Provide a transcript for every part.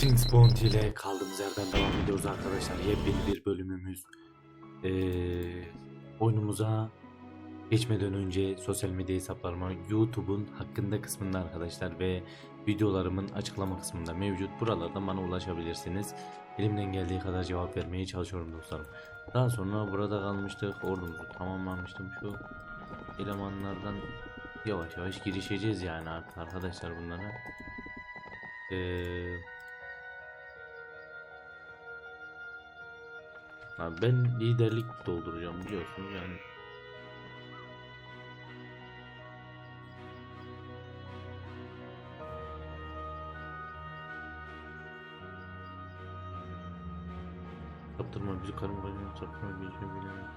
James Bond ile kaldığımız yerden devam ediyoruz arkadaşlar. Yepyeni bir bölümümüz. Ee, oyunumuza geçmeden önce sosyal medya hesaplarıma YouTube'un hakkında kısmında arkadaşlar ve videolarımın açıklama kısmında mevcut. Buralardan bana ulaşabilirsiniz. Elimden geldiği kadar cevap vermeye çalışıyorum dostlarım. Daha sonra burada kalmıştık. Ordumuzu tamamlamıştım. Şu elemanlardan yavaş yavaş girişeceğiz yani artık arkadaşlar bunlara. Ee, Abi ben liderlik dolduracağım biliyorsunuz yani. Kaptırma bizi karın bacını çarpma bir şey bilemem.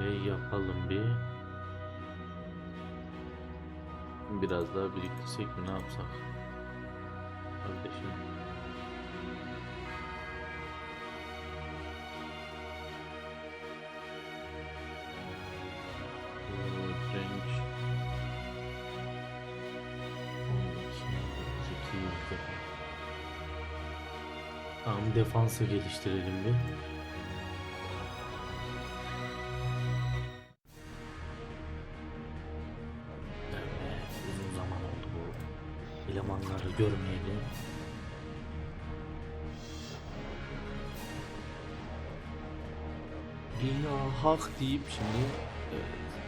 Öyle yapalım bir. Biraz daha biriktirsek mi ne yapsak? Kardeşim. Bu Trench. 12, 200 defa. Tamam defansı geliştirelim bir. Görmeyeli. İlla hak deyip şimdi evet.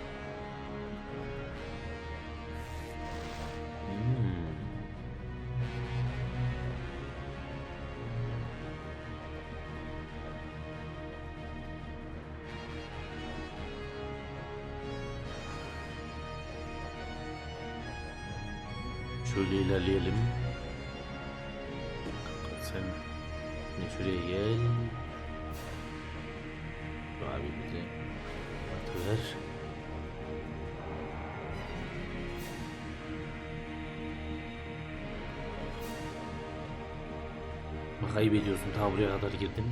Ayıp ediyorsun ta buraya kadar girdin.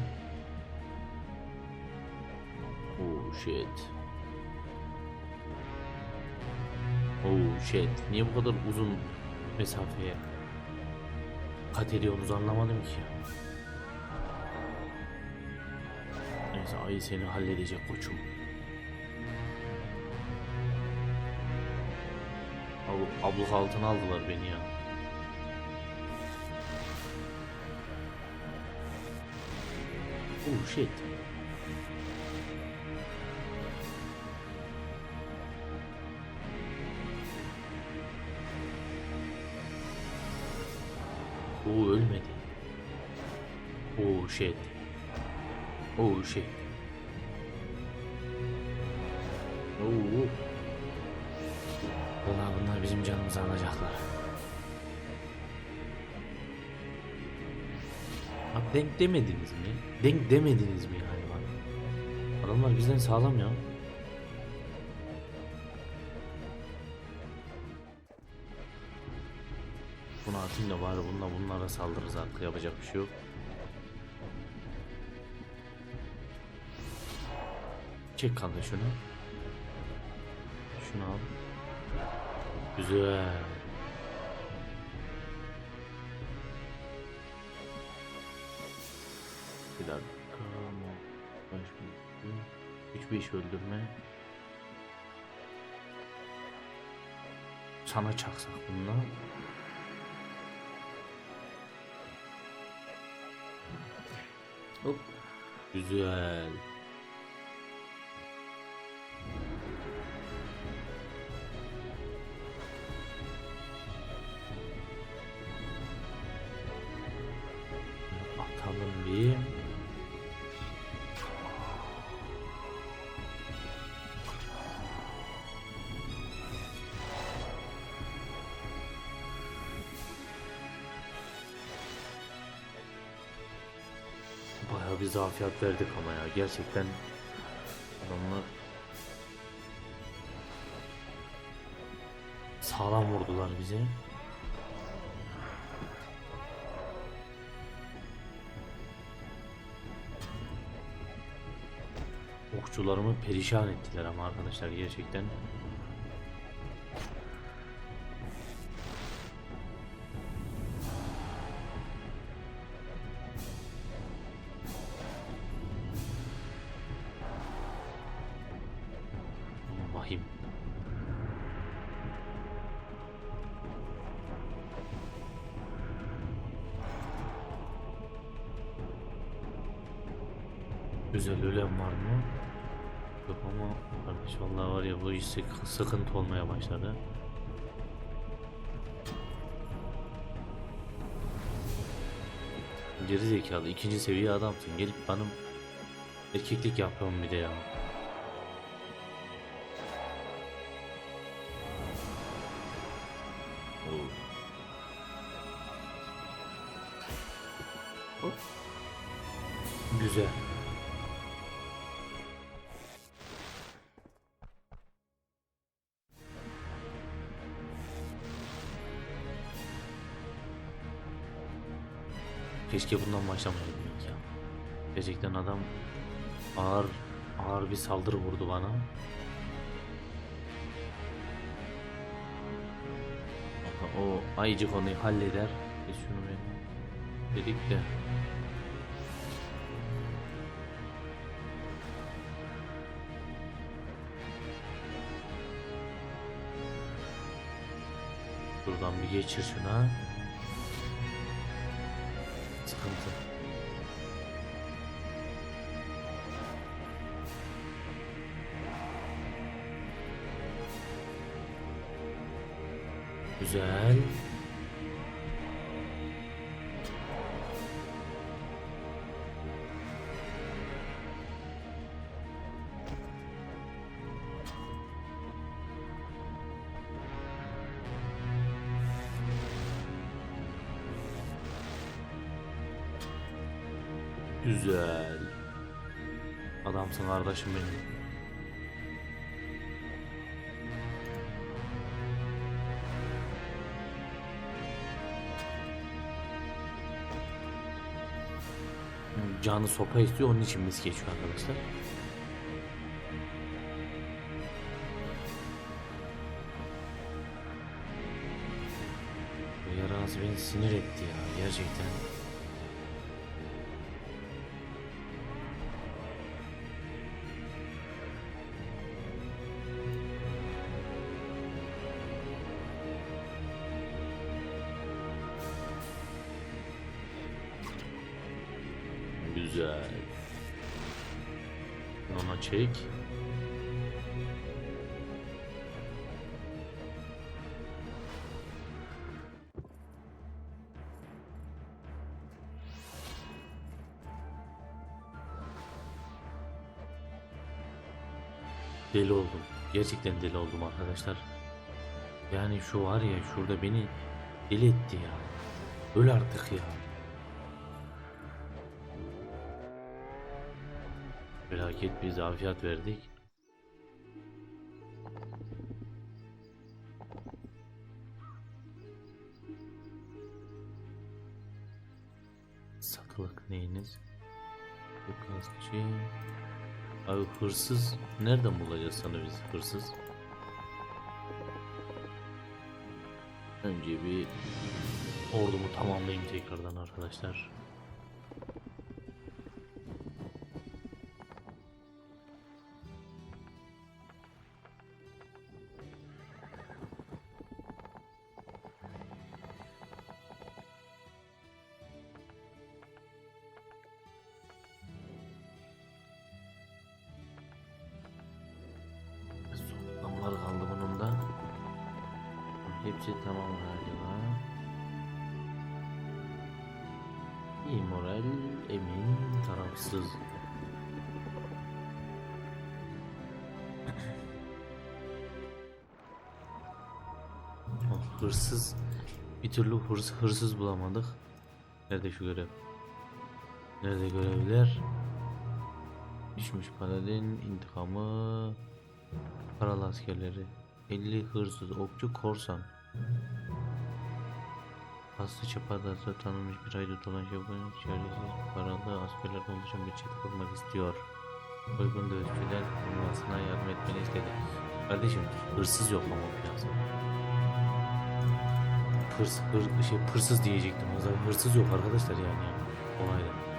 Oh shit. Oh shit. Niye bu kadar uzun mesafeye kat ediyorsunuz anlamadım ki. Neyse ayı seni halledecek koçum. Ab abluk altına aldılar beni ya. Oh shit. Oo ölmedi. Oh shit. Oh shit. Oo. Vallahi bunlar bizim canımızı alacaklar. Abi denk demediniz mi? Denk demediniz mi yani bana? Adamlar bizden sağlam ya. Bunu atayım da bari bununla bunlara saldırırız artık yapacak bir şey yok. Çek kanka şunu. Şunu al. Güzel. Bir dakika. Hiçbir iş öldürme. Sana çaksak bununla. Hop. Güzel. Zafiyet verdik ama ya gerçekten adamlar sağlam vurdular bize. Okçularımı perişan ettiler ama arkadaşlar gerçekten. Sıkıntı olmaya başladı. Geri zekalı ikinci seviye adamsın gelip benim erkeklik yapıyorum bir de ya. Güzel. Keşke bundan başlamayaydım ya. Gerçekten adam ağır ağır bir saldırı vurdu bana. O ayıcık onu halleder. Biz şunu bir dedik de. Buradan bir geçir şuna. Sıkıntı. Güzel. Kardeşim benim. Canı sopa istiyor onun için mis geçiyor arkadaşlar. Yaraz beni sinir etti ya gerçekten. Deli oldum. Gerçekten deli oldum arkadaşlar. Yani şu var ya şurada beni deli etti ya. Öl artık ya. Felaket bir zafiyet verdik. Satılık neyiniz? Suikastçı. Abi hırsız nereden bulacağız sana biz hırsız? Önce bir ordumu tamamlayayım tekrardan arkadaşlar. Hepsi tamam galiba. İyi moral, emin, tarafsız. Oh, hırsız. Bir türlü hırs, hırsız bulamadık. Nerede şu görev? Nerede görevler? Düşmüş paladin intikamı Paralı askerleri 50 hırsız okçu korsan Aslı çapadası tanınmış bir haydut olan Japon çaresiz paralı askerlerden oluşan bir çete kurmak istiyor. Uygun dövüşçüler bulmasına yardım etmeni istedi. Kardeşim hırsız yok ama piyasada. Hırs, hır, şey, hırsız diyecektim. O zaman hırsız yok arkadaşlar yani. Olayda.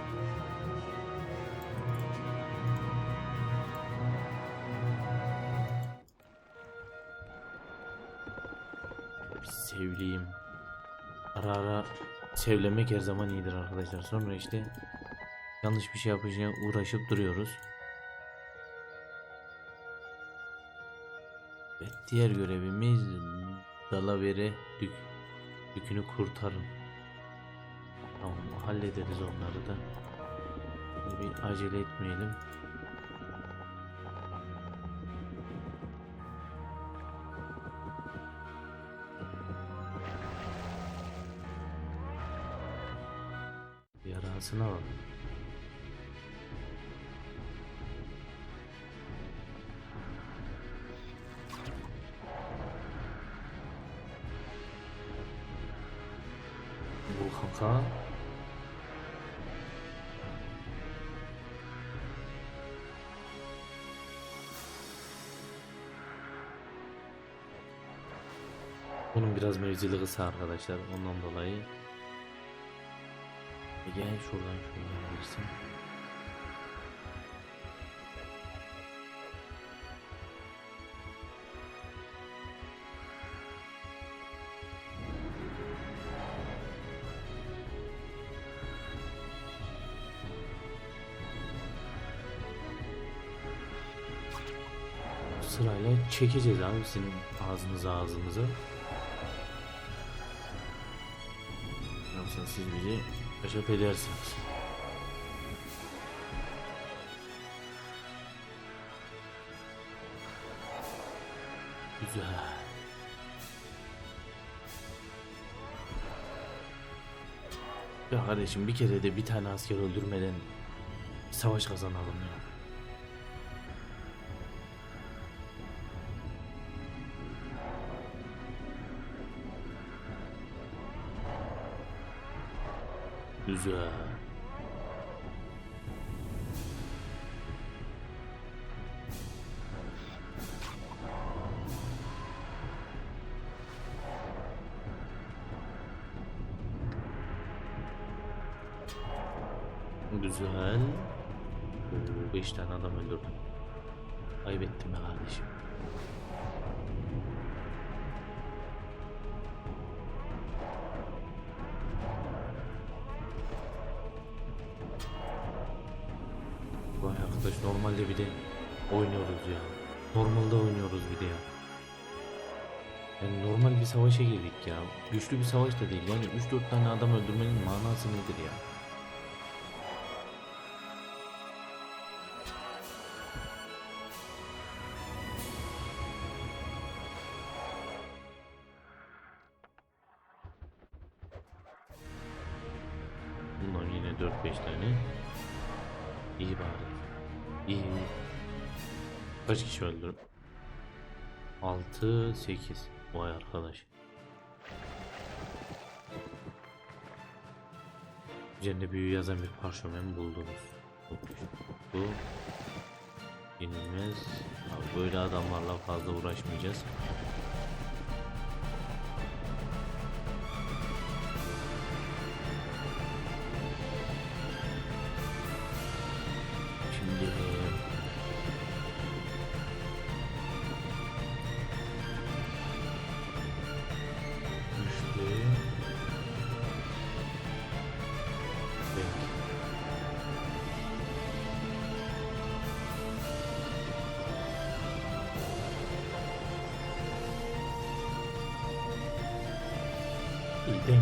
Bir sevleyeyim. Ara ara sevlemek her zaman iyidir arkadaşlar. Sonra işte yanlış bir şey yapacağına uğraşıp duruyoruz. Evet, diğer görevimiz Dalaver'e dük, dükünü kurtarın. Tamam hallederiz onları da. Bir acele etmeyelim. Yarasını alalım. Bu kanka. Bunun biraz mevzili kısa arkadaşlar ondan dolayı. Gel şuradan şuradan girsin. Sırayla çekeceğiz abi sizin ağzınıza ağzınıza. Yoksa siz bizi aşağı edersiniz. Güzel. Ya kardeşim bir kere de bir tane asker öldürmeden savaş kazanalım ya. Güzel. Güzel. 5 tane adam öldürdüm. Kaybettim ya kardeşim. Normalde bir de oynuyoruz ya. Normalde oynuyoruz bir de ya. Yani normal bir savaşa girdik ya. Güçlü bir savaş da değil. Yani 3-4 tane adam öldürmenin manası nedir ya? 6 8. Vay arkadaş. Üzerinde büyü yazan bir parşömen buldunuz. Bu yenilmez. Böyle adamlarla fazla uğraşmayacağız.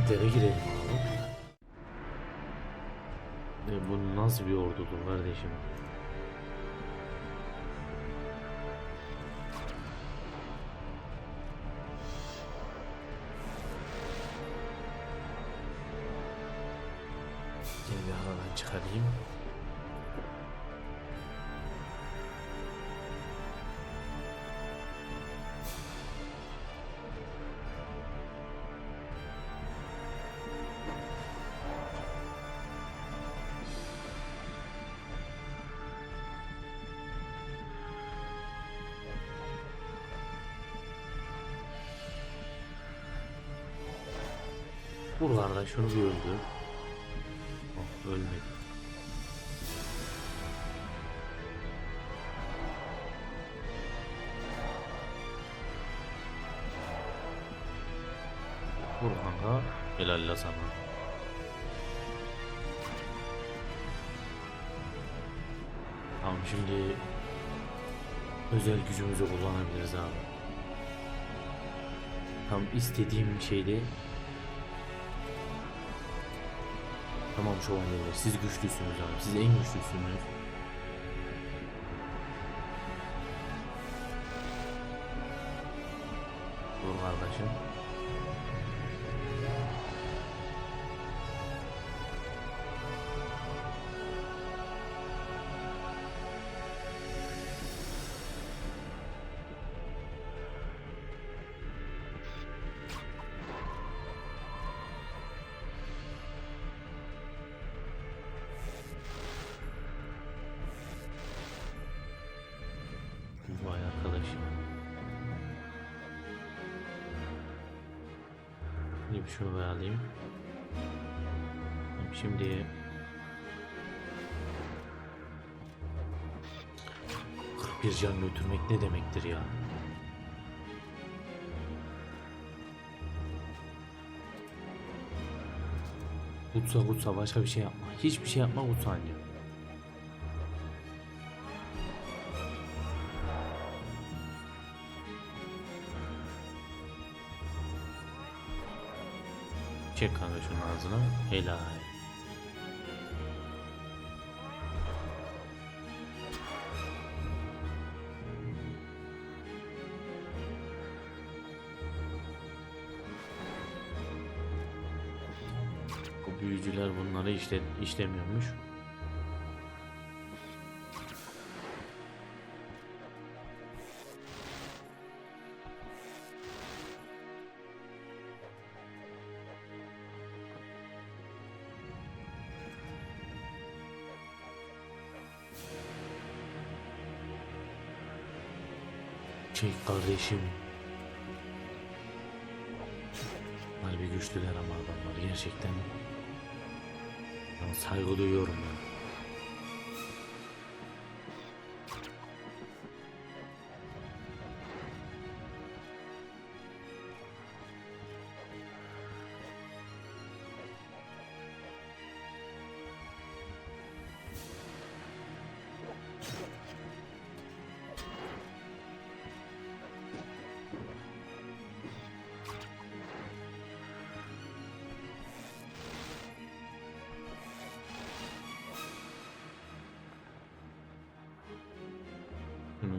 Renklere girelim abi. E, bu nasıl bir ordudur kardeşim? Buralarda şunu bir öldür. Oh, ölmedi. Vur kanka. Helal la sana. Şimdi özel gücümüzü kullanabiliriz abi. Tam istediğim şeyde Tamam şövalyeler siz güçlüsünüz abi siz en güçlüsünüz. Dur kardeşim. Alayım. Şimdi 41 can götürmek ne demektir ya? Kutsa kutsa başka bir şey yapma. Hiçbir şey yapma kutsa anca. Ağzına. Helal. Bu büyücüler bunları işle, işlemiyormuş. Çek kardeşim. Harbi güçlüler ama adamlar gerçekten. Ben saygı duyuyorum ben.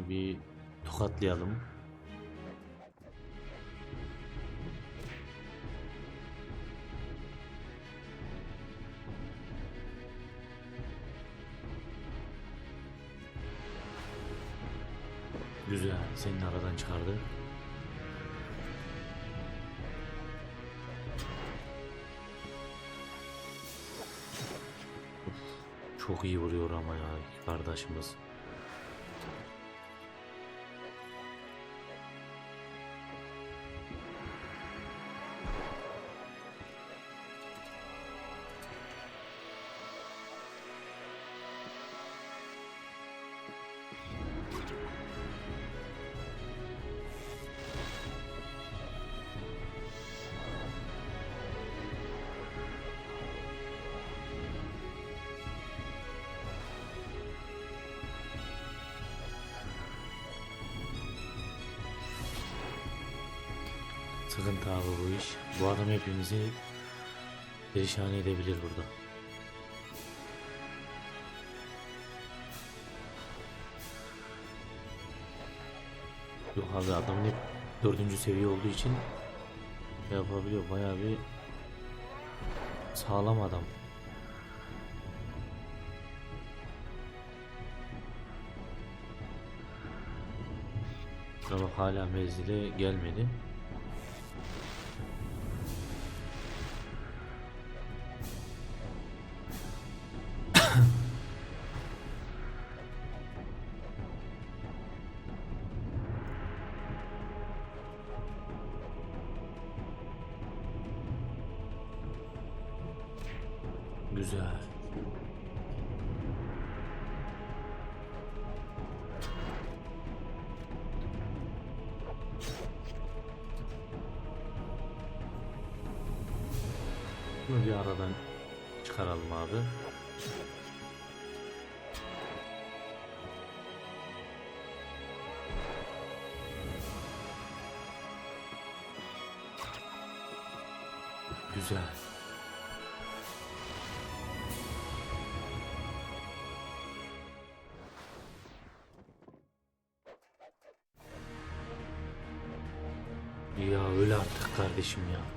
Şunu bir tokatlayalım. Güzel, seni aradan çıkardı. Çok iyi vuruyor ama ya kardeşimiz. Sıkıntı abi bu iş. Bu adam hepimizi perişan edebilir burada. Yok abi adamın hep dördüncü seviye olduğu için şey yapabiliyor. Bayağı bir sağlam adam. Ama hala menzile gelmedi. Güzel. Ya öyle artık kardeşim ya.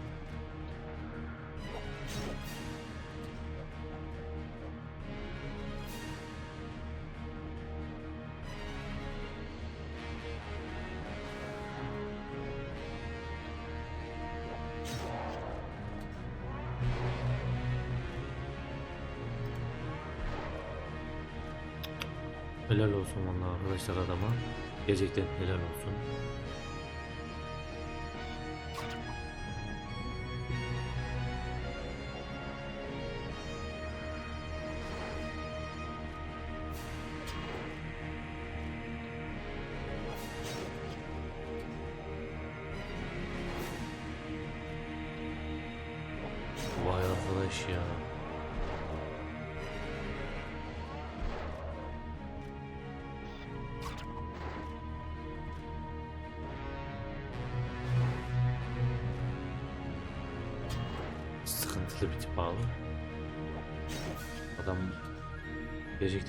Helal olsun vallahi arkadaşlar adama. Gerçekten helal olsun.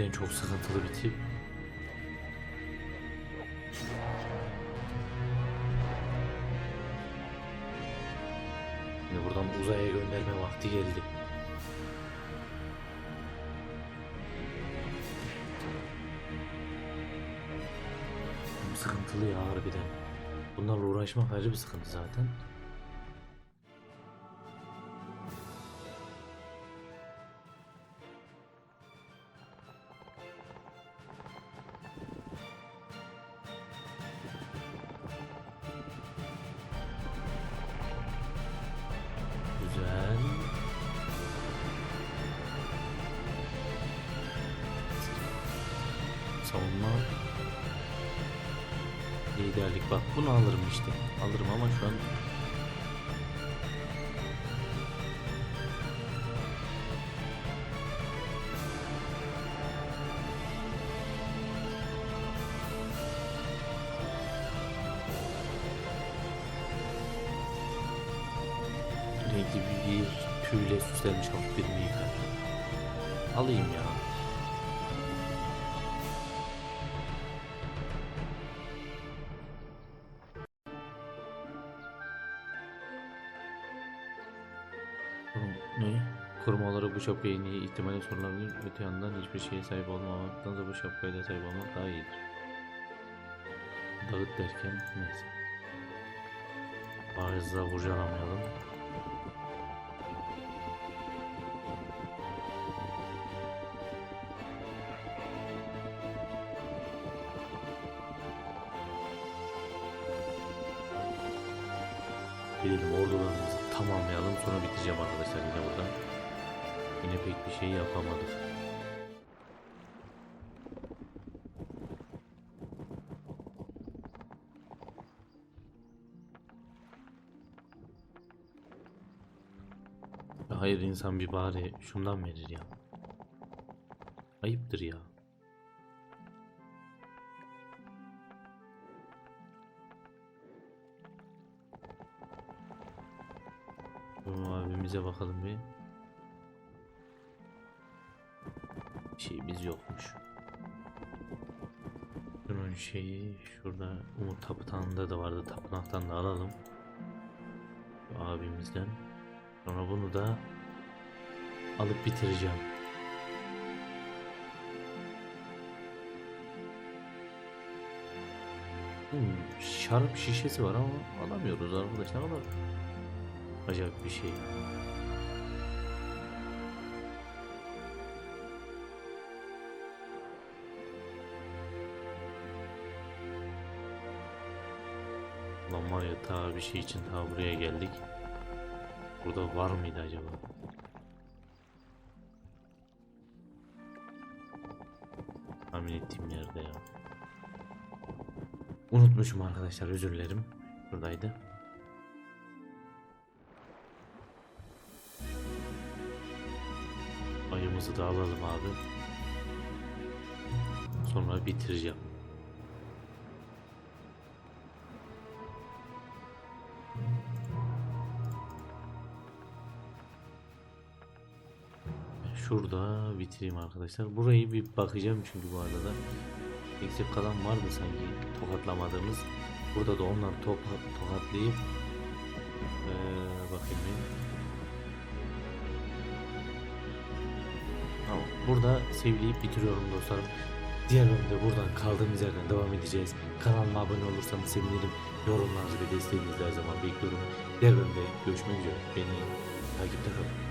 Gerçekten çok sıkıntılı bir tip. Şimdi buradan uzaya gönderme vakti geldi. Sıkıntılı ya harbiden. Bunlarla uğraşmak ayrı bir sıkıntı zaten. Süslenmiş hafif bir meyve. Alayım ya. Ne? Korumaları bu şapkaya en iyi ihtimalle sorulabilir. Öte yandan hiçbir şeye sahip olmamaktansa bu şapkaya da sahip olmak daha iyidir. Dağıt derken neyse. Fazla vurcalamayalım. Gidelim ordularımızı tamamlayalım sonra bitireceğim arkadaşlar yine burada. Yine pek bir şey yapamadık. Ya Hayır insan bir bari şundan verir ya. Ayıptır ya. Abimize bakalım bir. Bir şeyimiz yokmuş. Bunun şeyi şurada Umut Tapınağı'nda da vardı. Tapınaktan da alalım. Şu abimizden. Sonra bunu da alıp bitireceğim. Hmm, şarap şişesi var ama alamıyoruz arkadaş ne kadar acayip bir şey. Lan var ya ta bir şey için ta buraya geldik. Burada var mıydı acaba? Tahmin ettiğim yerde ya. Unutmuşum arkadaşlar özür dilerim. Buradaydı. Ayımızı da alalım abi. Sonra bitireceğim. şurada bitireyim arkadaşlar. Burayı bir bakacağım çünkü bu arada. Eksik kalan vardı sanki tokatlamadığımız. Burada da onları topa- tokatlayıp ee, bakayım bir. Tamam. Burada sevleyip bitiriyorum dostlarım. Diğer bölümde buradan kaldığımız yerden devam edeceğiz. Kanalıma abone olursanız sevinirim. Yorumlarınızı ve desteğinizi her zaman bekliyorum. Diğer bölümde görüşmek üzere. Beni takipte kalın.